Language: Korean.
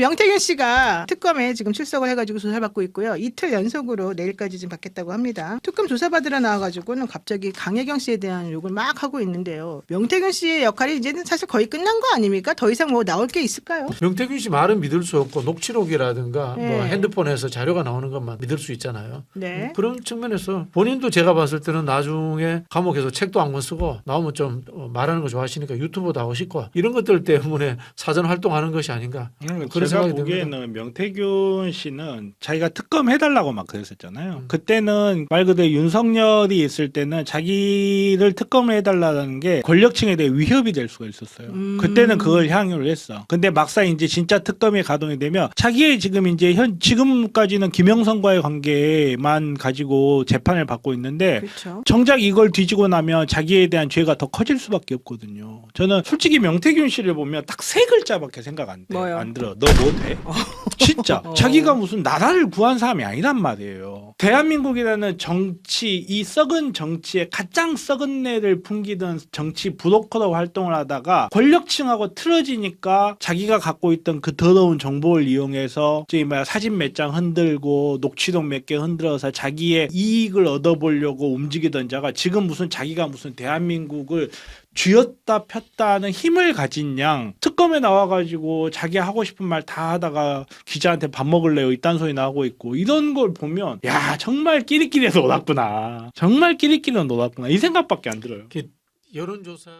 명태균 씨가 특검에 지금 출석을 해가지고 조사받고 있고요. 이틀 연속으로 내일까지 지금 받겠다고 합니다. 특검 조사받으러 나와가지고는 갑자기 강혜경 씨에 대한 욕을 막 하고 있는데요. 명태균 씨의 역할이 이제는 사실 거의 끝난 거 아닙니까? 더 이상 뭐 나올 게 있을까요? 명태균 씨 말은 믿을 수 없고 녹취록이라든가 뭐 네. 핸드폰에서 자료가 나오는 것만 믿을 수 있잖아요. 네. 그런 측면에서 본인도 제가 봤을 때는 나중에 감옥에서 책도 한권 쓰고 나오면 좀 어, 말하는 거 좋아하시니까 유튜브도 하고 싶고 이런 것들 때문에 사전 활동하는 것이 아닌가. 음, 그런 제가 생각이 보기에는 명태균 씨는 자기가 특검 해달라고 막 그랬었잖아요. 음. 그때는 말 그대로 윤석열이 있을 때는 자기를 특검을 해달라는 게 권력층에 대해 위협이 될 수가 있었어요. 음. 그때는 그걸 향유를 했어. 근데 막상 이제 진짜 특검이 가동이 되면 자기의 지금 이제 현 지금까지는 김영선과의 관계만 가지고 재판을 받고 있는데 그렇죠. 정작 이걸 뒤지고 나면 자기에 대한 죄가 더 커질 수밖에 없거든요. 저는 솔직히 명태균 씨를 보면 딱 세 글자밖에 생각 안 돼. 뭐요? 안 들어. 너뭐 돼? 진짜. 어. 자기가 무슨 나라를 구한 사람이 아니란 말이에요. 대한민국이라는 정치, 이 썩은 정치에 가장 썩은 내를 풍기던 정치 브로커로 활동을 하다가 권력층하고 틀어지니까 자기가 갖고 있던 그 더러운 정보를 이용해서 저기 뭐야 사진 몇 장 흔들고 녹취록 몇 개 흔들어서 자기의 이익을 얻어보려고 움직이던 자가 지금 무슨 자기가 무슨 대한민국을 쥐었다 폈다는 힘을 가진 양 특검에 나와가지고 자기 하고 싶은 말 다 하다가 기자한테 밥 먹을래요? 이딴 소리 나오고 있고. 이런 걸 보면 야 정말 끼리끼리해서 놀았구나. 정말 끼리끼리 놀았구나. 이 생각밖에 안 들어요. 여론조사